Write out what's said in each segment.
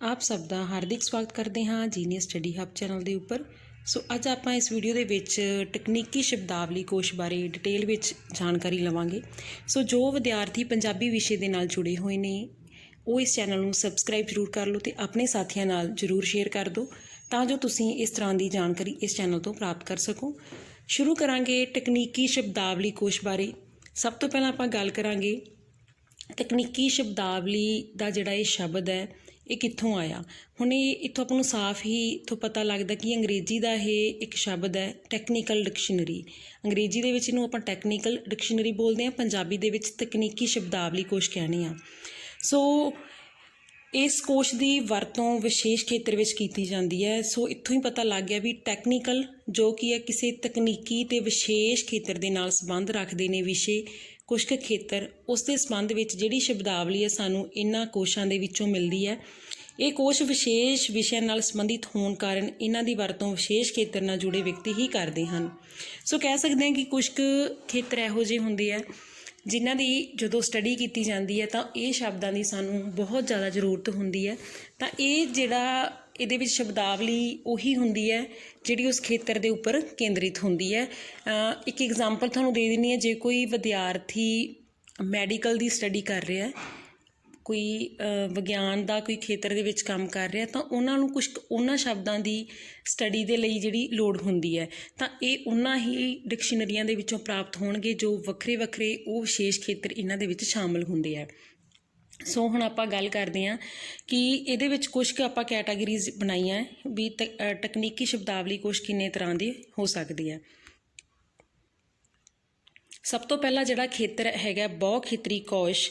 ਆਪ ਸਭ ਦਾ ਹਾਰਦਿਕ ਸਵਾਗਤ ਕਰਦੇ ਹਾਂ ਜੀਨੀਅਸ ਸਟੱਡੀ ਹੱਬ ਚੈਨਲ ਦੇ ਉੱਪਰ। ਸੋ ਅੱਜ ਆਪਾਂ ਇਸ ਵੀਡੀਓ ਦੇ ਵਿੱਚ ਤਕਨੀਕੀ ਸ਼ਬਦਾਵਲੀ ਕੋਸ਼ ਬਾਰੇ ਡਿਟੇਲ ਵਿੱਚ ਜਾਣਕਾਰੀ ਲਵਾਂਗੇ। ਸੋ ਜੋ ਵਿਦਿਆਰਥੀ ਪੰਜਾਬੀ ਵਿਸ਼ੇ ਦੇ ਨਾਲ ਜੁੜੇ ਹੋਏ ਨੇ, ਉਹ ਇਸ ਚੈਨਲ ਨੂੰ ਸਬਸਕ੍ਰਾਈਬ ਜ਼ਰੂਰ ਕਰ ਲਓ ਤੇ ਆਪਣੇ ਸਾਥੀਆਂ ਨਾਲ ਜ਼ਰੂਰ ਸ਼ੇਅਰ ਕਰ ਦਿਓ ਤਾਂ ਜੋ ਤੁਸੀਂ ਇਸ ਤਰ੍ਹਾਂ ਦੀ ਜਾਣਕਾਰੀ ਇਸ ਚੈਨਲ ਤੋਂ ਪ੍ਰਾਪਤ ਕਰ ਸਕੋ। ਸ਼ੁਰੂ ਕਰਾਂਗੇ ਤਕਨੀਕੀ ਸ਼ਬਦਾਵਲੀ ਕੋਸ਼ ਬਾਰੇ। ਸਭ ਤੋਂ ਪਹਿਲਾਂ ਆਪਾਂ ਗੱਲ ਕਰਾਂਗੇ ਤਕਨੀਕੀ ਸ਼ਬਦਾਵਲੀ ਦਾ ਜਿਹੜਾ ਇਹ ਸ਼ਬਦ ਹੈ ਇਹ ਕਿੱਥੋਂ ਆਇਆ? ਹੁਣ ਇਹ ਇੱਥੋਂ ਆਪਾਂ ਨੂੰ ਸਾਫ਼ ਹੀ ਇੱਥੋਂ ਪਤਾ ਲੱਗਦਾ ਕਿ ਅੰਗਰੇਜ਼ੀ ਦਾ ਇਹ ਇੱਕ ਸ਼ਬਦ ਹੈ ਟੈਕਨੀਕਲ ਡਿਕਸ਼ਨਰੀ ਅੰਗਰੇਜ਼ੀ ਦੇ ਵਿੱਚ ਇਹਨੂੰ ਆਪਾਂ ਟੈਕਨੀਕਲ ਡਿਕਸ਼ਨਰੀ ਬੋਲਦੇ ਹਾਂ, ਪੰਜਾਬੀ ਦੇ ਵਿੱਚ ਤਕਨੀਕੀ ਸ਼ਬਦਾਵਲੀ ਕੋਸ਼ ਕਹਿੰਦੇ ਆ ਸੋ ਇਸ ਕੋਸ਼ ਦੀ ਵਰਤੋਂ ਵਿਸ਼ੇਸ਼ ਖੇਤਰ ਵਿੱਚ ਕੀਤੀ ਜਾਂਦੀ ਹੈ। ਸੋ ਇੱਥੋਂ ਹੀ ਪਤਾ ਲੱਗ ਗਿਆ ਵੀ ਟੈਕਨੀਕਲ ਜੋ ਕਿ ਹੈ, ਕਿਸੇ ਤਕਨੀਕੀ ਤੇ ਵਿਸ਼ੇਸ਼ ਖੇਤਰ ਦੇ ਨਾਲ ਸੰਬੰਧ ਰੱਖਦੇ ਨੇ ਵਿਸ਼ੇ ਕੁਝ ਕੁ ਖੇਤਰ ਉਸ ਦੇ ਸੰਬੰਧ ਵਿੱਚ ਜਿਹੜੀ ਸ਼ਬਦਾਵਲੀ ਹੈ ਸਾਨੂੰ ਇਹਨਾਂ ਕੋਸ਼ਾਂ ਦੇ ਵਿੱਚੋਂ ਮਿਲਦੀ ਹੈ। ਇਹ ਕੋਸ਼ ਵਿਸ਼ੇਸ਼ ਵਿਸ਼ਿਆਂ ਨਾਲ ਸੰਬੰਧਿਤ ਹੋਣ ਕਾਰਨ ਇਹਨਾਂ ਦੀ ਵਰਤੋਂ ਵਿਸ਼ੇਸ਼ ਖੇਤਰ ਨਾਲ ਜੁੜੇ ਵਿਅਕਤੀ ਹੀ ਕਰਦੇ ਹਨ। ਸੋ ਕਹਿ ਸਕਦੇ ਹਾਂ ਕਿ ਕੁਝ ਕੁ ਖੇਤਰ ਇਹੋ ਜਿਹੇ ਹੁੰਦੇ ਆ, ਜਿਨ੍ਹਾਂ ਦੀ ਜਦੋਂ ਸਟੱਡੀ ਕੀਤੀ ਜਾਂਦੀ ਹੈ ਤਾਂ ਇਹ ਸ਼ਬਦਾਂ ਦੀ ਸਾਨੂੰ ਬਹੁਤ ਜ਼ਿਆਦਾ ਜ਼ਰੂਰਤ ਹੁੰਦੀ ਹੈ। ਤਾਂ ਇਹ ਜਿਹੜਾ ਇਹਦੇ ਵਿੱਚ ਸ਼ਬਦਾਵਲੀ ਉਹੀ ਹੁੰਦੀ ਹੈ, ਜਿਹੜੀ ਉਸ ਖੇਤਰ ਦੇ ਉੱਪਰ ਕੇਂਦਰਿਤ ਹੁੰਦੀ ਹੈ। ਇੱਕ ਐਗਜ਼ਾਮਪਲ ਤੁਹਾਨੂੰ ਦੇ ਦਿੰਨੀ ਹੈ, ਜੇ ਕੋਈ ਵਿਦਿਆਰਥੀ ਮੈਡੀਕਲ ਦੀ ਸਟੱਡੀ ਕਰ ਰਿਹਾ ਹੈ, ਕੋਈ ਵਿਗਿਆਨ ਦਾ ਕੋਈ ਖੇਤਰ ਦੇ ਵਿੱਚ ਕੰਮ ਕਰ ਰਿਹਾ ਤਾਂ ਉਹਨਾਂ ਨੂੰ ਕੁਝ ਉਹਨਾਂ ਸ਼ਬਦਾਂ ਦੀ ਸਟੱਡੀ ਦੇ ਲਈ ਜਿਹੜੀ ਲੋੜ ਹੁੰਦੀ ਹੈ। ਤਾਂ ਇਹ ਉਹਨਾਂ ਹੀ ਡਿਕਸ਼ਨਰੀਆਂ ਦੇ ਵਿੱਚੋਂ ਪ੍ਰਾਪਤ ਹੋਣਗੇ, ਜੋ ਵੱਖਰੇ ਵੱਖਰੇ ਉਹ ਵਿਸ਼ੇਸ਼ ਖੇਤਰ ਇਹਨਾਂ ਦੇ ਵਿੱਚ ਸ਼ਾਮਲ ਹੁੰਦੇ ਆ। ਸੋ ਹੁਣ ਆਪਾਂ ਗੱਲ ਕਰਦੇ ਹਾਂ ਕਿ ਇਹਦੇ ਵਿੱਚ ਕੁਝ ਕੁ ਆਪਾਂ ਕੈਟਾਗਰੀਜ਼ ਬਣਾਈਆਂ ਵੀ ਤ- ਤਕਨੀਕੀ ਸ਼ਬਦਾਵਲੀ ਕੁਝ ਕਿੰਨੇ ਤਰ੍ਹਾਂ ਦੀ ਹੋ ਸਕਦੀ ਹੈ। ਸਭ ਤੋਂ ਪਹਿਲਾ ਜਿਹੜਾ ਖੇਤਰ ਹੈਗਾ ਬਹੁ ਖੇਤਰੀ ਕੋਸ਼।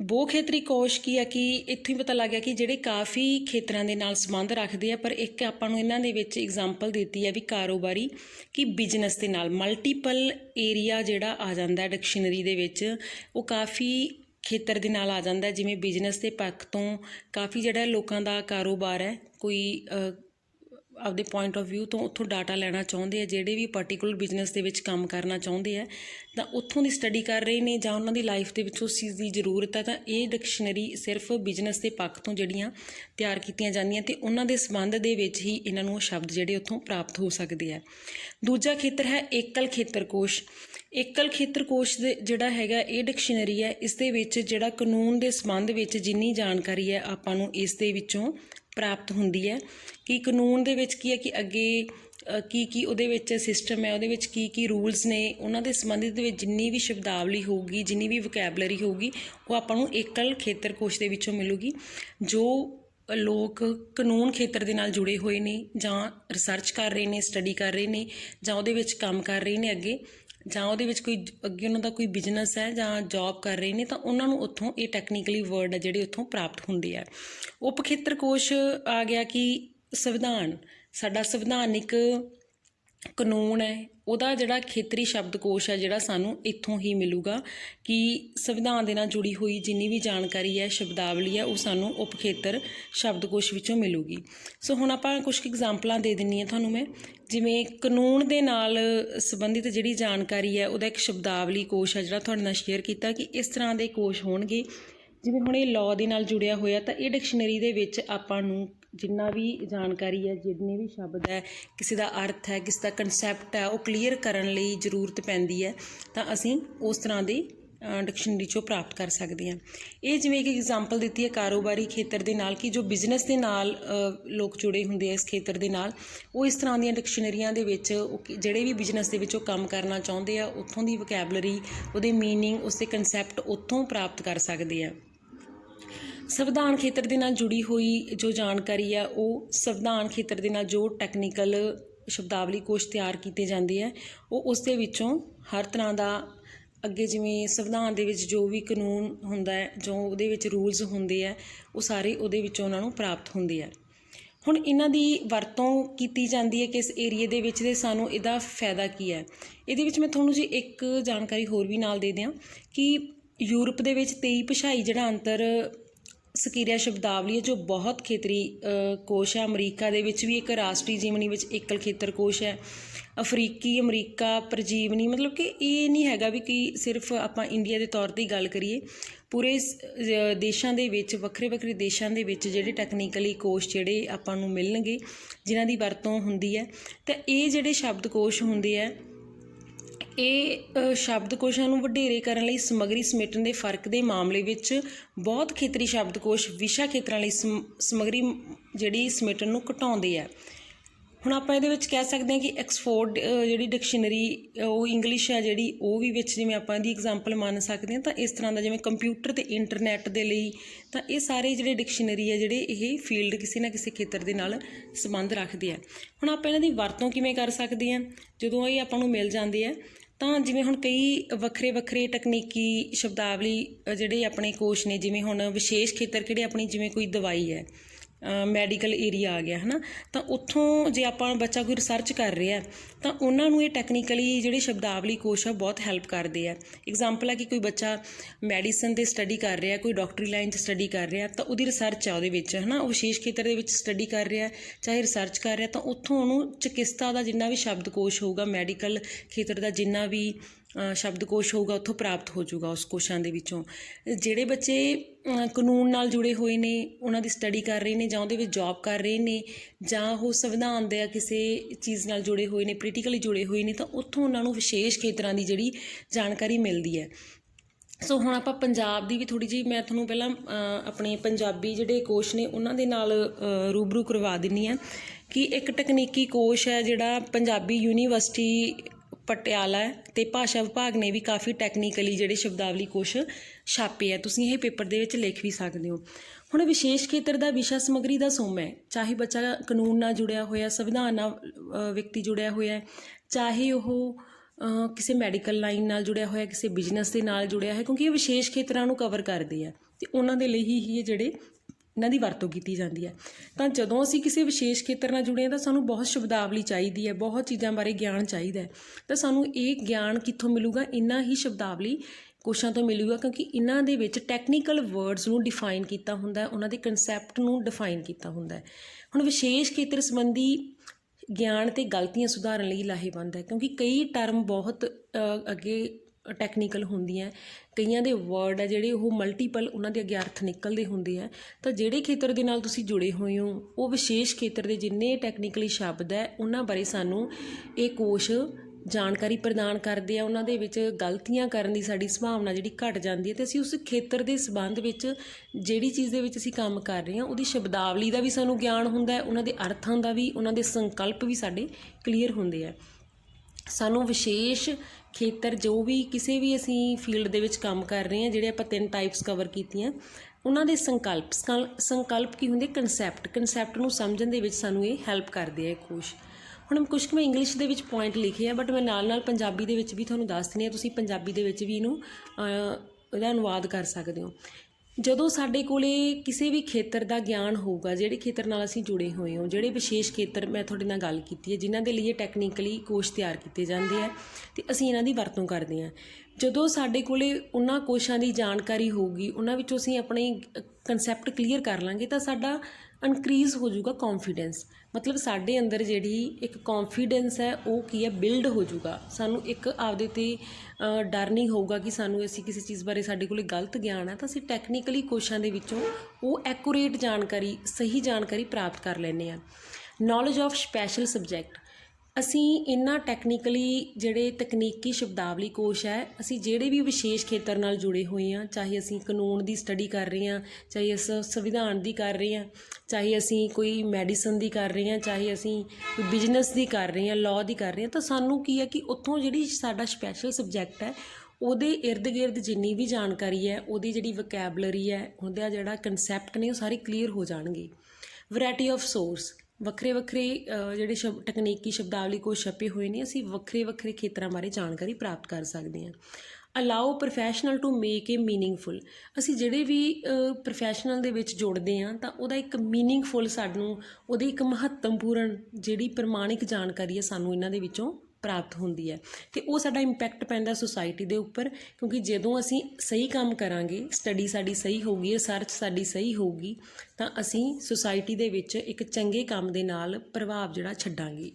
ਬਹੁ ਖੇਤਰੀ ਕੋਸ਼ ਕੀ ਆ ਕਿ ਇੱਥੋਂ ਹੀ ਪਤਾ ਲੱਗ ਗਿਆ ਕਿ ਜਿਹੜੇ ਕਾਫੀ ਖੇਤਰਾਂ ਦੇ ਨਾਲ ਸੰਬੰਧ ਰੱਖਦੇ ਆ, ਪਰ ਇੱਕ ਆਪਾਂ ਨੂੰ ਇਹਨਾਂ ਦੇ ਵਿੱਚ ਐਗਜ਼ਾਮਪਲ ਦਿੱਤੀ ਹੈ ਵੀ ਕਾਰੋਬਾਰੀ ਕਿ ਬਿਜ਼ਨਸ ਦੇ ਨਾਲ। ਮਲਟੀਪਲ ਏਰੀਆ ਜਿਹੜਾ ਆ ਜਾਂਦਾ ਡਿਕਸ਼ਨਰੀ ਦੇ ਵਿੱਚ, ਉਹ ਕਾਫੀ ਖੇਤਰ ਦੇ ਨਾਲ ਆ ਜਾਂਦਾ ਜਿਵੇਂ ਬਿਜ਼ਨਸ ਦੇ ਪੱਖ ਤੋਂ ਕਾਫੀ ਜਿਹੜਾ ਲੋਕਾਂ ਦਾ ਕਾਰੋਬਾਰ ਹੈ, ਕੋਈ ਆਪਦੇ ਪੁਆਇੰਟ ਆਫ View ਤੋਂ ਉੱਥੋਂ ਡਾਟਾ ਲੈਣਾ ਚਾਹੁੰਦੇ ਆ, ਜਿਹੜੇ ਵੀ ਪਾਰਟਿਕੂਲਰ ਬਿਜ਼ਨਸ ਦੇ ਵਿੱਚ ਕੰਮ ਕਰਨਾ ਚਾਹੁੰਦੇ ਆ, ਤਾਂ ਉੱਥੋਂ ਦੀ ਸਟੱਡੀ ਕਰ ਰਹੇ ਨੇ ਜਾਂ ਉਹਨਾਂ ਦੀ ਲਾਈਫ ਦੇ ਵਿੱਚ ਉਸ ਚੀਜ਼ ਦੀ ਜ਼ਰੂਰਤ ਹੈ ਤਾਂ ਇਹ ਡਿਕਸ਼ਨਰੀ ਸਿਰਫ ਬਿਜ਼ਨਸ ਦੇ ਪੱਖ ਤੋਂ ਜਿਹੜੀਆਂ ਤਿਆਰ ਕੀਤੀਆਂ ਜਾਂਦੀਆਂ ਤੇ ਉਹਨਾਂ ਦੇ ਸੰਬੰਧ ਦੇ ਵਿੱਚ ਹੀ ਇਹਨਾਂ ਨੂੰ ਉਹ ਸ਼ਬਦ ਜਿਹੜੇ ਉੱਥੋਂ ਪ੍ਰਾਪਤ ਹੋ ਸਕਦੇ ਆ। ਦੂਜਾ ਖੇਤਰ ਹੈ ਏਕਲ ਖੇਤਰ ਕੋਸ਼। ਏਕਲ ਖੇਤਰ ਕੋਸ਼ ਦੇ ਜਿਹੜਾ ਹੈਗਾ ਇਹ ਡਿਕਸ਼ਨਰੀ ਹੈ, ਇਸ ਦੇ ਵਿੱਚ ਜਿਹੜਾ ਕਾਨੂੰਨ ਦੇ ਸੰਬੰਧ ਵਿੱਚ ਜਿੰਨੀ ਜਾਣਕਾਰੀ ਹੈ, ਆਪਾਂ ਨੂੰ ਇਸ ਦੇ ਵਿੱਚੋਂ ਪ੍ਰਾਪਤ ਹੁੰਦੀ ਹੈ ਕਿ ਕਾਨੂੰਨ ਦੇ ਵਿੱਚ ਕੀ ਹੈ ਕਿ ਅੱਗੇ ਕੀ ਕੀ ਉਹਦੇ ਵਿੱਚ ਸਿਸਟਮ ਹੈ, ਉਹਦੇ ਵਿੱਚ ਕੀ ਕੀ ਰੂਲਸ ਨੇ, ਉਹਨਾਂ ਦੇ ਸੰਬੰਧਿਤ ਵਿੱਚ ਜਿੰਨੀ ਵੀ ਸ਼ਬਦਾਵਲੀ ਹੋਊਗੀ, ਜਿੰਨੀ ਵੀ ਵੋਕੈਬਲਰੀ ਹੋਊਗੀ, ਉਹ ਆਪਾਂ ਨੂੰ ਏਕਲ ਖੇਤਰ ਕੋਸ਼ ਦੇ ਵਿੱਚੋਂ ਮਿਲੂਗੀ, ਜੋ ਲੋਕ ਕਾਨੂੰਨ ਖੇਤਰ ਦੇ ਨਾਲ ਜੁੜੇ ਹੋਏ ਨੇ ਜਾਂ ਰਿਸਰਚ ਕਰ ਰਹੇ ਨੇ ਸਟੱਡੀ ਕਰ ਰਹੇ ਨੇ ਜਾਂ ਉਹਦੇ ਵਿੱਚ ਕੰਮ ਕਰ ਰਹੇ ਨੇ ਅੱਗੇ ਜਾਂ ਉਹਦੇ ਵਿੱਚ ਕੋਈ ਅੱਗੇ ਉਹਨਾਂ ਦਾ ਕੋਈ ਬਿਜ਼ਨਸ ਹੈ ਜਾਂ ਜੌਬ ਕਰ ਰਹੇ ਨੇ ਤਾਂ ਉਹਨਾਂ ਨੂੰ ਉੱਥੋਂ ਇਹ ਟੈਕਨੀਕਲੀ ਵਰਡ ਹੈ ਜਿਹੜੇ ਉੱਥੋਂ ਪ੍ਰਾਪਤ ਹੁੰਦੇ ਆ। ਉਪ ਖੇਤਰ ਕੋਸ਼ ਆ ਗਿਆ ਕਿ ਸੰਵਿਧਾਨ। ਸਾਡਾ ਸੰਵਿਧਾਨਿਕ ਕਾਨੂੰਨ ਹੈ ਉਹਦਾ ਜਿਹੜਾ ਖੇਤਰੀ ਸ਼ਬਦਕੋਸ਼ ਹੈ ਜਿਹੜਾ ਸਾਨੂੰ ਇੱਥੋਂ ਹੀ ਮਿਲੂਗਾ ਕਿ ਸੰਵਿਧਾਨ ਦੇ ਨਾਲ ਜੁੜੀ ਹੋਈ ਜਿੰਨੀ ਵੀ ਜਾਣਕਾਰੀ ਹੈ, ਸ਼ਬਦਾਵਲੀ ਹੈ, ਉਹ ਸਾਨੂੰ ਉਪ ਖੇਤਰ ਸ਼ਬਦਕੋਸ਼ ਵਿੱਚੋਂ ਮਿਲੂਗੀ। ਸੋ ਹੁਣ ਆਪਾਂ ਕੁਝ ਐਗਜ਼ਾਮਪਲਾਂ ਦੇ ਦਿੰਨੀ ਆ ਤੁਹਾਨੂੰ ਮੈਂ। ਜਿਵੇਂ ਕਾਨੂੰਨ ਦੇ ਨਾਲ ਸੰਬੰਧਿਤ ਜਿਹੜੀ ਜਾਣਕਾਰੀ ਹੈ, ਉਹਦਾ ਇੱਕ ਸ਼ਬਦਾਵਲੀ ਕੋਸ਼ ਹੈ, ਜਿਹੜਾ ਤੁਹਾਡੇ ਨਾਲ ਸ਼ੇਅਰ ਕੀਤਾ ਕਿ ਇਸ ਤਰ੍ਹਾਂ ਦੇ ਕੋਸ਼ ਹੋਣਗੇ। ਜਿਵੇਂ ਹੁਣ ਇਹ ਲੋਅ ਦੇ ਨਾਲ ਜੁੜਿਆ ਹੋਇਆ, ਤਾਂ ਇਹ ਡਿਕਸ਼ਨਰੀ ਦੇ ਵਿੱਚ ਆਪਾਂ ਨੂੰ ਜਿੰਨਾ ਵੀ ਜਾਣਕਾਰੀ ਹੈ, ਜਿੰਨੇ ਵੀ ਸ਼ਬਦ ਹੈ, ਕਿਸੇ ਦਾ ਅਰਥ ਹੈ, ਕਿਸੇ ਦਾ ਕਨਸੈਪਟ ਹੈ, ਉਹ ਕਲੀਅਰ ਕਰਨ ਲਈ ਜ਼ਰੂਰਤ ਪੈਂਦੀ ਹੈ, ਤਾਂ ਅਸੀਂ ਉਸ ਤਰ੍ਹਾਂ ਦੀ ਡਿਕਸ਼ਨਰੀ ਚੋਂ ਪ੍ਰਾਪਤ ਕਰ ਸਕਦੇ ਹਾਂ। ਇਹ ਜਿਵੇਂ ਇੱਕ ਐਗਜ਼ਾਮਪਲ ਦਿੱਤੀ ਹੈ, ਕਾਰੋਬਾਰੀ ਖੇਤਰ ਦੇ ਨਾਲ, ਕਿ ਜੋ ਬਿਜ਼ਨਸ ਦੇ ਨਾਲ ਲੋਕ ਜੁੜੇ ਹੁੰਦੇ ਆ ਇਸ ਖੇਤਰ ਦੇ ਨਾਲ, ਉਹ ਇਸ ਤਰ੍ਹਾਂ ਦੀਆਂ ਡਿਕਸ਼ਨਰੀਆਂ ਦੇ ਵਿੱਚ ਜਿਹੜੇ ਵੀ ਬਿਜ਼ਨਸ ਦੇ ਵਿੱਚ ਉਹ ਕੰਮ ਕਰਨਾ ਚਾਹੁੰਦੇ ਆ, ਉੱਥੋਂ ਦੀ ਵੋਕੈਬਲਰੀ ਉਹਦੇ ਮੀਨਿੰਗ ਉਸਦੇ ਕਨਸੈਪਟ ਉੱਥੋਂ ਪ੍ਰਾਪਤ ਕਰ ਸਕਦੇ ਆ। ਸੰਵਿਧਾਨ ਖੇਤਰ ਦੇ ਨਾਲ ਜੁੜੀ ਹੋਈ ਜੋ ਜਾਣਕਾਰੀ ਹੈ ਉਹ ਸੰਵਿਧਾਨ ਖੇਤਰ ਦੇ ਨਾਲ ਜੋ ਟੈਕਨੀਕਲ ਸ਼ਬਦਾਵਲੀ ਕੋਸ਼ ਤਿਆਰ ਕੀਤੇ ਜਾਂਦੇ ਆ, ਉਹ ਉਸ ਦੇ ਵਿੱਚੋਂ ਹਰ ਤਰ੍ਹਾਂ ਦਾ ਅੱਗੇ ਜਿਵੇਂ ਸੰਵਿਧਾਨ ਦੇ ਵਿੱਚ ਜੋ ਵੀ ਕਾਨੂੰਨ ਹੁੰਦਾ ਹੈ, ਜੋ ਉਹਦੇ ਵਿੱਚ ਰੂਲਸ ਹੁੰਦੇ ਆ, ਉਹ ਸਾਰੇ ਉਹਦੇ ਵਿੱਚੋਂ ਉਹਨਾਂ ਨੂੰ ਪ੍ਰਾਪਤ ਹੁੰਦੇ ਆ। ਹੁਣ ਇਹਨਾਂ ਦੀ ਵਰਤੋਂ ਕੀਤੀ ਜਾਂਦੀ ਹੈ ਕਿਸ ਏਰੀਏ ਦੇ ਵਿੱਚ ਤੇ ਸਾਨੂੰ ਇਹਦਾ ਫਾਇਦਾ ਕੀ ਹੈ? ਇਹਦੇ ਵਿੱਚ ਮੈਂ ਤੁਹਾਨੂੰ ਜੀ ਇੱਕ ਜਾਣਕਾਰੀ ਹੋਰ ਵੀ ਨਾਲ ਦੇ ਦਿਆਂ ਕਿ ਯੂਰਪ ਦੇ ਵਿੱਚ 23 ਭਾਸ਼ਾਈ ਜਿਹੜਾ ਅੰਤਰ ਸਕੀਰਿਆ ਸ਼ਬਦਾਵਲੀ ਹੈ, ਜੋ ਬਹੁਤ ਖੇਤਰੀ ਕੋਸ਼ ਹੈ। ਅਮਰੀਕਾ ਦੇ ਵਿੱਚ ਵੀ ਇੱਕ ਰਾਸ਼ਟਰੀ ਜੀਵਨੀ ਵਿੱਚ ਇਕਲ ਖੇਤਰ ਕੋਸ਼ ਹੈ। ਅਫਰੀਕੀ, ਅਮਰੀਕਾ, ਪ੍ਰਜੀਵਨੀ, ਮਤਲਬ ਕਿ ਇਹ ਨਹੀਂ ਹੈਗਾ ਵੀ ਕਿ ਸਿਰਫ ਆਪਾਂ ਇੰਡੀਆ ਦੇ ਤੌਰ ਤੇ ਹੀ ਗੱਲ ਕਰੀਏ। ਪੂਰੇ ਦੇਸ਼ਾਂ ਦੇ ਵਿੱਚ, ਵੱਖਰੇ ਵੱਖਰੇ ਦੇਸ਼ਾਂ ਦੇ ਵਿੱਚ ਜਿਹੜੇ ਟੈਕਨੀਕਲੀ ਕੋਸ਼ ਜਿਹੜੇ ਆਪਾਂ ਨੂੰ ਮਿਲਣਗੇ, ਜਿਨ੍ਹਾਂ ਦੀ ਵਰਤੋਂ ਹੁੰਦੀ ਹੈ। ਤਾਂ ਇਹ ਜਿਹੜੇ ਸ਼ਬਦ ਕੋਸ਼ ਹੁੰਦੇ ਆ ਇਹ ਅ, ਸ਼ਬਦਕੋਸ਼ਾਂ ਨੂੰ ਵਡੇਰੇ ਕਰਨ ਲਈ ਸਮੱਗਰੀ ਸਮੇਟਣ ਦੇ ਫ਼ਰਕ ਦੇ ਮਾਮਲੇ ਵਿੱਚ ਬਹੁਤ ਖੇਤਰੀ ਸ਼ਬਦਕੋਸ਼ ਵਿਸ਼ਾ ਖੇਤਰਾਂ ਲਈ ਸਮੱਗਰੀ ਜਿਹੜੀ ਸਮੇਟਣ ਨੂੰ ਘਟਾਉਂਦੇ ਆ। ਹੁਣ ਆਪਾਂ ਇਹਦੇ ਵਿੱਚ ਕਹਿ ਸਕਦੇ ਹਾਂ ਕਿ ਐਕਸਫੋਰਡ ਜਿਹੜੀ ਡਿਕਸ਼ਨਰੀ ਉਹ ਇੰਗਲਿਸ਼ ਹੈ ਜਿਹੜੀ ਉਹ ਵੀ ਵਿੱਚ ਜਿਵੇਂ ਆਪਾਂ ਦੀ ਐਗਜ਼ਾਮਪਲ ਮੰਨ ਸਕਦੇ ਹਾਂ ਤਾਂ ਇਸ ਤਰ੍ਹਾਂ ਦਾ ਜਿਵੇਂ ਕੰਪਿਊਟਰ ਤੇ ਇੰਟਰਨੈਟ ਦੇ ਲਈ ਤਾਂ ਇਹ ਸਾਰੇ ਜਿਹੜੇ ਡਿਕਸ਼ਨਰੀ ਹੈ ਜਿਹੜੇ ਇਹ ਫੀਲਡ ਕਿਸੇ ਨਾ ਕਿਸੇ ਖੇਤਰ ਦੇ ਨਾਲ ਸੰਬੰਧ ਰੱਖਦੇ ਆ। ਹੁਣ ਆਪਾਂ ਇਹਨਾਂ ਦੀ ਵਰਤੋਂ ਕਿਵੇਂ ਕਰ ਸਕਦੇ ਹਾਂ? ਜਦੋਂ ਇਹ ਆਪਾਂ ਨੂੰ ਮਿਲ ਜਾਂਦੇ ਆ ਤਾਂ ਜਿਵੇਂ ਹੁਣ ਕਈ ਵੱਖਰੇ ਵੱਖਰੇ ਤਕਨੀਕੀ ਸ਼ਬਦਾਵਲੀ ਜਿਹੜੇ ਆਪਣੇ ਕੋਸ਼ ਨੇ, ਜਿਵੇਂ ਹੁਣ ਵਿਸ਼ੇਸ਼ ਖੇਤਰ ਕਿਹੜੇ ਆਪਣੀ ਜਿਵੇਂ ਕੋਈ ਦਵਾਈ ਹੈ ਮੈਡੀਕਲ ਏਰੀਆ ਆ ਗਿਆ, ਹਨਾ? ਤਾਂ ਉੱਥੋਂ ਜੇ ਆਪਾਂ ਬੱਚਾ ਕੋਈ ਰਿਸਰਚ ਕਰ ਰਿਹਾ, ਤਾਂ ਉਹਨਾਂ ਨੂੰ ਇਹ ਟੈਕਨੀਕਲੀ ਜਿਹੜੇ ਸ਼ਬਦਾਵਲੀ ਕੋਸ਼ ਆ, ਬਹੁਤ ਹੈਲਪ ਕਰਦੇ ਆ। ਐਗਜ਼ਾਮਪਲ ਹੈ ਕਿ ਕੋਈ ਬੱਚਾ ਮੈਡੀਸਨ ਦੇ ਸਟੱਡੀ ਕਰ ਰਿਹਾ, ਕੋਈ ਡਾਕਟਰੀ ਲਾਈਨ 'ਚ ਸਟੱਡੀ ਕਰ ਰਿਹਾ, ਤਾਂ ਉਹਦੀ ਰਿਸਰਚ ਆ ਉਹਦੇ ਵਿੱਚ, ਹਨਾ? ਉਹ ਵਿਸ਼ੇਸ਼ ਖੇਤਰ ਦੇ ਵਿੱਚ ਸਟੱਡੀ ਕਰ ਰਿਹਾ, ਚਾਹੇ ਰਿਸਰਚ ਕਰ ਰਿਹਾ, ਤਾਂ ਉੱਥੋਂ ਉਹਨੂੰ ਚਿਕਿਤਸਾ ਦਾ ਜਿੰਨਾ ਵੀ ਸ਼ਬਦਕੋਸ਼ ਹੋਊਗਾ ਮੈਡੀਕਲ ਖੇਤਰ ਦਾ ਜਿੰਨਾ ਵੀ ਸ਼ਬਦਕੋਸ਼ ਹੋਊਗਾ, ਉੱਥੋਂ ਪ੍ਰਾਪਤ ਹੋ ਜਾਊਗਾ ਉਸ ਕੋਸ਼ਾਂ ਦੇ ਵਿੱਚੋਂ। ਜਿਹੜੇ ਬੱਚੇ ਕਾਨੂੰਨ ਨਾਲ ਜੁੜੇ ਹੋਏ ਨੇ, ਉਹਨਾਂ ਦੀ ਸਟੱਡੀ ਕਰ ਰਹੇ ਨੇ ਜਾਂ ਉਹਦੇ ਵਿੱਚ ਜੌਬ ਕਰ ਰਹੇ ਨੇ ਜਾਂ ਉਹ ਸੰਵਿਧਾਨ ਦੇ ਕਿਸੇ ਚੀਜ਼ ਨਾਲ ਜੁੜੇ ਹੋਏ ਨੇ ਪੋਲੀਟੀਕਲੀ ਜੁੜੇ ਹੋਏ ਨੇ, ਤਾਂ ਉੱਥੋਂ ਉਹਨਾਂ ਨੂੰ ਵਿਸ਼ੇਸ਼ ਖੇਤਰਾਂ ਦੀ ਜਿਹੜੀ ਜਾਣਕਾਰੀ ਮਿਲਦੀ ਹੈ। ਸੋ ਹੁਣ ਆਪਾਂ ਪੰਜਾਬ ਦੀ ਵੀ ਥੋੜੀ ਜਿਹੀ, ਮੈਂ ਤੁਹਾਨੂੰ ਪਹਿਲਾਂ ਆਪਣੇ ਪੰਜਾਬੀ ਜਿਹੜੇ ਕੋਸ਼ ਨੇ, ਉਹਨਾਂ ਦੇ ਨਾਲ ਰੂਬਰੂ ਕਰਵਾ ਦਿੰਨੀ ਆ ਕਿ ਇੱਕ ਤਕਨੀਕੀ ਕੋਸ਼ ਹੈ ਜਿਹੜਾ ਪੰਜਾਬੀ ਯੂਨੀਵਰਸਿਟੀ ਪਟਿਆਲਾ ਅਤੇ ਭਾਸ਼ਾ ਵਿਭਾਗ ਨੇ ਵੀ ਕਾਫੀ ਟੈਕਨੀਕਲੀ ਜਿਹੜੇ ਸ਼ਬਦਾਵਲੀ ਕੋਸ਼ ਛਾਪੇ ਆ। ਤੁਸੀਂ ਇਹ ਪੇਪਰ ਦੇ ਵਿੱਚ ਲਿਖ ਵੀ ਸਕਦੇ ਹੋ। ਹੁਣ ਵਿਸ਼ੇਸ਼ ਖੇਤਰ ਦਾ ਵਿਸ਼ਾ ਸਮੱਗਰੀ ਦਾ ਸੋਮ ਹੈ। ਚਾਹੇ ਬੱਚਾ ਕਾਨੂੰਨ ਨਾਲ ਜੁੜਿਆ ਹੋਇਆ, ਸੰਵਿਧਾਨ ਨਾਲ ਵਿਅਕਤੀ ਜੁੜਿਆ ਹੋਇਆ ਚਾਹੇ ਉਹ ਕਿਸੇ ਮੈਡੀਕਲ ਲਾਈਨ ਨਾਲ ਜੁੜਿਆ ਹੋਇਆ, ਕਿਸੇ ਬਿਜ਼ਨਸ ਦੇ ਨਾਲ ਜੁੜਿਆ ਹੈ ਕਿਉਂਕਿ ਇਹ ਵਿਸ਼ੇਸ਼ ਖੇਤਰਾਂ ਨੂੰ ਕਵਰ ਕਰਦੇ ਆ। ਤੇ ਉਹਨਾਂ ਦੇ ਲਈ ਹੀ ਇਹ ਜਿਹੜੇ ਇਹਨਾਂ ਦੀ ਵਰਤੋਂ ਕੀਤੀ ਜਾਂਦੀ ਹੈ। ਤਾਂ ਜਦੋਂ ਅਸੀਂ ਕਿਸੇ ਵਿਸ਼ੇਸ਼ ਖੇਤਰ ਨਾਲ ਜੁੜੇ ਹਾਂ, ਤਾਂ ਸਾਨੂੰ ਬਹੁਤ ਸ਼ਬਦਾਵਲੀ ਚਾਹੀਦੀ ਹੈ, ਬਹੁਤ ਚੀਜ਼ਾਂ ਬਾਰੇ ਗਿਆਨ ਚਾਹੀਦਾ ਹੈ। ਤਾਂ ਸਾਨੂੰ ਇਹ ਗਿਆਨ ਕਿੱਥੋਂ ਮਿਲੂਗਾ? ਇੰਨਾ ਹੀ ਸ਼ਬਦਾਵਲੀ ਕੋਸ਼ਾਂ ਤੋਂ ਮਿਲੂਗਾ, ਕਿਉਂਕਿ ਇਹਨਾਂ ਦੇ ਵਿੱਚ ਟੈਕਨੀਕਲ ਵਰਡਸ ਨੂੰ ਡਿਫਾਈਨ ਕੀਤਾ ਹੁੰਦਾ ਉਹਨਾਂ ਦੇ ਕਨਸੈਪਟ ਨੂੰ ਡਿਫਾਈਨ ਕੀਤਾ ਹੁੰਦਾ ਹੈ। ਹੁਣ ਵਿਸ਼ੇਸ਼ ਖੇਤਰ ਸੰਬੰਧੀ ਗਿਆਨ ਤੇ ਗਲਤੀਆਂ ਸੁਧਾਰਨ ਲਈ ਲਾਹੇਵੰਦ ਹੈ, ਕਿਉਂਕਿ ਕਈ ਟਰਮ ਬਹੁਤ ਅੱਗੇ ਟੈਕਨੀਕਲ ਹੁੰਦੀਆਂ ਕਈਆਂ ਦੇ ਵਰਡ ਆ ਜਿਹੜੇ ਉਹ ਮਲਟੀਪਲ ਉਹਨਾਂ ਦੇ ਅੱਗੇ ਅਰਥ ਨਿਕਲਦੇ ਹੁੰਦੇ ਆ ਤਾਂ ਜਿਹੜੇ ਖੇਤਰ ਦੇ ਨਾਲ ਤੁਸੀਂ ਜੁੜੇ ਹੋਏ ਹੋ, ਉਹ ਵਿਸ਼ੇਸ਼ ਖੇਤਰ ਦੇ ਜਿੰਨੇ ਟੈਕਨੀਕਲੀ ਸ਼ਬਦ ਹੈ, ਉਹਨਾਂ ਬਾਰੇ ਸਾਨੂੰ ਇਹ ਕੋਸ਼ ਜਾਣਕਾਰੀ ਪ੍ਰਦਾਨ ਕਰਦੇ ਆ। ਉਹਨਾਂ ਦੇ ਵਿੱਚ ਗਲਤੀਆਂ ਕਰਨ ਦੀ ਸਾਡੀ ਸੰਭਾਵਨਾ ਜਿਹੜੀ ਘਟ ਜਾਂਦੀ ਹੈ ਤੇ ਅਸੀਂ ਉਸ ਖੇਤਰ ਦੇ ਸੰਬੰਧ ਵਿੱਚ ਜਿਹੜੀ ਚੀਜ਼ ਦੇ ਵਿੱਚ ਅਸੀਂ ਕੰਮ ਕਰ ਰਹੇ ਹਾਂ, ਉਹਦੀ ਸ਼ਬਦਾਵਲੀ ਦਾ ਵੀ ਸਾਨੂੰ ਗਿਆਨ ਹੁੰਦਾ ਹੈ, ਉਹਨਾਂ ਦੇ ਅਰਥਾਂ ਦਾ ਵੀ, ਉਹਨਾਂ ਦੇ ਸੰਕਲਪ ਵੀ ਸਾਡੇ ਕਲੀਅਰ ਹੁੰਦੇ ਆ। ਸਾਨੂੰ ਵਿਸ਼ੇਸ਼ ਖੇਤਰ, ਜੋ ਵੀ ਕਿਸੇ ਵੀ ਅਸੀਂ ਫੀਲਡ ਦੇ ਵਿੱਚ ਕੰਮ ਕਰ ਰਹੇ ਹਾਂ, ਜਿਹੜੇ ਆਪਾਂ ਤਿੰਨ ਟਾਈਪਸ ਕਵਰ ਕੀਤੀਆਂ, ਉਹਨਾਂ ਦੇ ਸੰਕਲਪ, ਸਕਲ- ਸੰਕਲਪ ਕੀ ਹੁੰਦੇ? ਕਨਸੈਪਟ ਕਨਸੈਪਟ ਨੂੰ ਸਮਝਣ ਦੇ ਵਿੱਚ ਸਾਨੂੰ ਇਹ ਹੈਲਪ ਕਰਦੇ ਆ ਇਹ ਹੁਣ ਕੁਝ ਕੁ ਮੈਂ ਇੰਗਲਿਸ਼ ਦੇ ਵਿੱਚ ਪੁਆਇੰਟ ਲਿਖੇ ਆ ਬਟ ਮੈਂ ਨਾਲ ਨਾਲ ਪੰਜਾਬੀ ਦੇ ਵਿੱਚ ਵੀ ਤੁਹਾਨੂੰ ਦੱਸ ਦਿੰਦੀ ਹਾਂ, ਤੁਸੀਂ ਪੰਜਾਬੀ ਦੇ ਵਿੱਚ ਵੀ ਇਹਨੂੰ ਇਹਦਾ ਅਨੁਵਾਦ ਕਰ ਸਕਦੇ ਹੋ। ਜਦੋਂ ਸਾਡੇ ਕੋਲੇ ਕਿਸੇ ਵੀ ਖੇਤਰ ਦਾ ਗਿਆਨ ਹੋਊਗਾ, ਜਿਹੜੇ ਖੇਤਰ ਨਾਲ ਅਸੀਂ ਜੁੜੇ ਹੋਏ ਹਾਂ, ਜਿਹੜੇ ਵਿਸ਼ੇਸ਼ ਖੇਤਰ ਮੈਂ ਤੁਹਾਡੇ ਨਾਲ ਗੱਲ ਕੀਤੀ ਹੈ, ਜਿਨ੍ਹਾਂ ਦੇ ਲਈ ਇਹ ਟੈਕਨੀਕਲੀ ਕੋਸ਼ ਤਿਆਰ ਕੀਤੇ ਜਾਂਦੇ ਆ, ਤੇ ਅਸੀਂ ਇਹਨਾਂ ਦੀ ਵਰਤੋਂ ਕਰਦੇ ਹਾਂ। ਜਦੋਂ ਸਾਡੇ ਕੋਲੇ ਉਹਨਾਂ ਕੋਸ਼ਾਂ ਦੀ ਜਾਣਕਾਰੀ ਹੋਊਗੀ, ਉਹਨਾਂ ਵਿੱਚੋਂ ਅਸੀਂ ਆਪਣੇ ਕਨਸੈਪਟ ਕਲੀਅਰ ਕਰ ਲਾਂਗੇ ਤਾਂ ਸਾਡਾ ਇਨਕਰੀਜ਼ ਹੋ ਜਾਊਗਾ ਕੌਨਫੀਡੈਂਸ ਮਤਲਬ ਸਾਡੇ ਅੰਦਰ ਜਿਹੜੀ ਇੱਕ ਕੌਨਫੀਡੈਂਸ ਹੈ, ਉਹ ਕੀ ਹੈ? ਬਿਲਡ ਹੋ ਜਾਊਗਾ। ਸਾਨੂੰ ਇੱਕ ਆਪਦੇ ਤੇ ਡਰ ਨਹੀਂ ਹੋਊਗਾ ਕਿ ਸਾਨੂੰ ਅਸੀਂ ਕਿਸੇ ਚੀਜ਼ ਬਾਰੇ ਸਾਡੇ ਕੋਲੇ ਗਲਤ ਗਿਆਨ ਹੈ ਤਾਂ ਅਸੀਂ ਟੈਕਨੀਕਲੀ ਕੋਸ਼ਾਂ ਦੇ ਵਿੱਚੋਂ ਉਹ ਐਕੂਰੇਟ ਜਾਣਕਾਰੀ, ਸਹੀ ਜਾਣਕਾਰੀ ਪ੍ਰਾਪਤ ਕਰ ਲੈਂਦੇ ਆ ਨੌਲੇਜ ਆਫ ਸਪੈਸ਼ਲ ਸਬਜੈਕਟ ਅਸੀਂ ਇਹਨਾਂ ਟੈਕਨੀਕਲੀ ਜਿਹੜੇ ਤਕਨੀਕੀ ਸ਼ਬਦਾਵਲੀ ਕੋਸ਼ ਹੈ, ਅਸੀਂ ਜਿਹੜੇ ਵੀ ਵਿਸ਼ੇਸ਼ ਖੇਤਰ ਨਾਲ ਜੁੜੇ ਹੋਏ ਹਾਂ, ਚਾਹੇ ਅਸੀਂ ਕਾਨੂੰਨ ਦੀ ਸਟੱਡੀ ਕਰ ਰਹੇ ਹਾਂ, ਚਾਹੇ ਅਸੀਂ ਸੰਵਿਧਾਨ ਦੀ ਕਰ ਰਹੇ ਹਾਂ, ਚਾਹੇ ਅਸੀਂ ਕੋਈ ਮੈਡੀਸਨ ਦੀ ਕਰ ਰਹੇ ਹਾਂ, ਚਾਹੇ ਅਸੀਂ ਕੋਈ ਬਿਜ਼ਨਸ ਦੀ ਕਰ ਰਹੇ ਹਾਂ ਲਾਅ ਦੀ ਕਰ ਰਹੇ ਹਾਂ, ਤਾਂ ਸਾਨੂੰ ਕੀ ਹੈ ਕਿ ਉੱਥੋਂ ਜਿਹੜੀ ਸਾਡਾ ਸਪੈਸ਼ਲ ਸਬਜੈਕਟ ਹੈ, ਉਹਦੇ ird ਗਿਰਦ ਜਿੰਨੀ ਵੀ ਜਾਣਕਾਰੀ ਹੈ, ਉਹਦੀ ਜਿਹੜੀ ਵੋਕੈਬਲਰੀ ਹੈ, ਉਹਦਾ ਜਿਹੜਾ ਕਨਸੈਪਟ ਨੇ ਉਹ ਸਾਰੇ ਕਲੀਅਰ ਹੋ ਜਾਣਗੇ। ਵੈਰਾਈਟੀ ਆਫ ਸੋਰਸ ਵੱਖਰੇ ਵੱਖਰੇ ਜਿਹੜੇ ਸ਼ਬ, ਤਕਨੀਕੀ ਸ਼ਬਦਾਵਲੀ ਕੋ ਛਪੇ ਹੋਏ ਨੇ, ਅਸੀਂ ਵੱਖਰੇ ਵੱਖਰੇ ਖੇਤਰਾਂ ਬਾਰੇ ਜਾਣਕਾਰੀ ਪ੍ਰਾਪਤ ਕਰ ਸਕਦੇ ਹਾਂ। Allow professional to make a meaningful ਅਸੀਂ ਜਿਹੜੇ ਵੀ ਪ੍ਰੋਫੈਸ਼ਨਲ ਦੇ ਵਿੱਚ ਜੁੜਦੇ ਹਾਂ, ਤਾਂ ਉਹਦਾ ਇੱਕ ਮੀਨਿੰਗਫੁਲ ਸਾਨੂੰ, ਉਹਦੀ ਇੱਕ ਮਹੱਤਵਪੂਰਨ ਜਿਹੜੀ ਪ੍ਰਮਾਣਿਕ ਜਾਣਕਾਰੀ ਹੈ ਸਾਨੂੰ ਇਹਨਾਂ ਦੇ ਵਿੱਚੋਂ ਪ੍ਰਾਪਤ ਹੁੰਦੀ ਹੈ ਤੇ ਉਹ ਸਾਡਾ ਇੰਪੈਕਟ ਪੈਂਦਾ ਸੁਸਾਇਟੀ ਦੇ ਉੱਪਰ, ਕਿਉਂਕਿ ਜਦੋਂ ਅਸੀਂ ਸਹੀ ਕੰਮ ਕਰਾਂਗੇ ਸਟੱਡੀ ਸਾਡੀ ਸਹੀ ਹੋਊਗੀ ਰਿਸਰਚ ਸਾਡੀ ਸਹੀ ਹੋਊਗੀ, ਤਾਂ ਅਸੀਂ ਸੁਸਾਇਟੀ ਦੇ ਵਿੱਚ ਇੱਕ ਚੰਗੇ ਕੰਮ ਦੇ ਨਾਲ ਪ੍ਰਭਾਵ ਜਿਹੜਾ ਛੱਡਾਂਗੇ।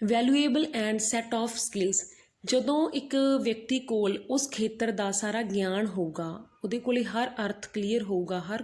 Valuable and set of skills ਜਦੋਂ ਇੱਕ ਵਿਅਕਤੀ ਕੋਲ ਉਸ ਖੇਤਰ ਦਾ ਸਾਰਾ ਗਿਆਨ ਹੋਊਗਾ, ਉਹਦੇ ਕੋਲੇ ਹਰ ਅਰਥ ਕਲੀਅਰ ਹੋਊਗਾ, ਹਰ